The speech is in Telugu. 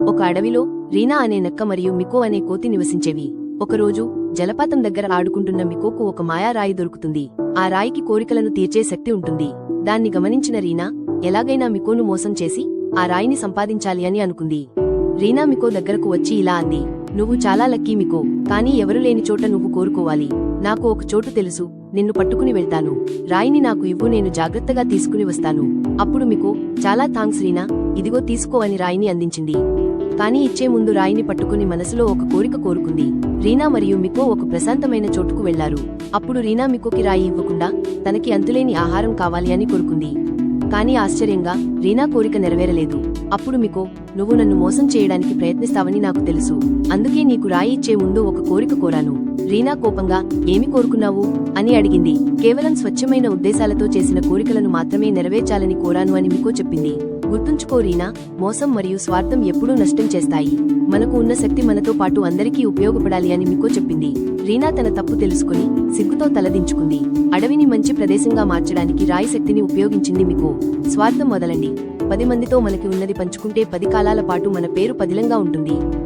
ఒక అడవిలో రీనా అనే నక్క మరియు మికో అనే కోతి నివసించేవి. ఒకరోజు జలపాతం దగ్గర ఆడుకుంటున్న మికోకు ఒక మాయారాయి దొరుకుతుంది. ఆ రాయికి కోరికలను తీర్చే శక్తి ఉంటుంది. దాన్ని గమనించిన రీనా ఎలాగైనా మికోను మోసం చేసి ఆ రాయిని సంపాదించాలి అని అనుకుంది. రీనా మికో దగ్గరకు వచ్చి ఇలా అంది నువ్వు చాలా లక్కీ మికో కానీ ఎవరు లేని చోట నువ్వు కోరుకోవాలి. నాకు ఒక చోటు తెలుసు నిన్ను పట్టుకుని వెళ్తాను. రాయిని నాకు ఇవ్వు నేను జాగ్రత్తగా తీసుకుని వస్తాను. అప్పుడు మికో చాలా థాంక్స్ రీనా ఇదిగో తీసుకో అని రాయిని అందించింది. కానీ ఇచ్చే ముందు రాయిని పట్టుకుని మనసులో ఒక కోరిక కోరుకుంది. రీనా మరియు మికో ఒక ప్రశాంతమైన చోటుకు వెళ్ళారు. అప్పుడు రీనా మికోకి రాయి ఇవ్వకుండా తనకి అంతులేని ఆహారం కావాలి అని కోరుకుంది. కానీ ఆశ్చర్యంగా రీనా కోరిక నెరవేరలేదు. అప్పుడు మికో నువ్వు నన్ను మోసం చేయడానికి ప్రయత్నిస్తావని నాకు తెలుసు. అందుకే నీకు రాయి ఇచ్చే ముందు ఒక కోరిక కోరాను. రీనా కోపంగా ఏమి కోరుకున్నావు? అని అడిగింది. కేవలం స్వచ్ఛమైన ఉద్దేశాలతో చేసిన కోరికలను మాత్రమే నెరవేర్చాలని కోరాను అని మికో చెప్పింది. గుర్తుంచుకో రీనా మోసం మరియు స్వార్థం ఎప్పుడూ నష్టం చేస్తాయి. మనకు ఉన్న శక్తి మనతో పాటు అందరికీ ఉపయోగపడాలి అని మికో చెప్పింది. రీనా తన తప్పు తెలుసుకుని సిగ్గుతో తలదించుకుంది. అడవిని మంచి ప్రదేశంగా మార్చడానికి రాయి శక్తిని ఉపయోగించింది మికో. స్వార్థం మొదలండి పది మందితో మనకి ఉన్నది పంచుకుంటే పది కాలాల పాటు మన పేరు పదిలంగా ఉంటుంది.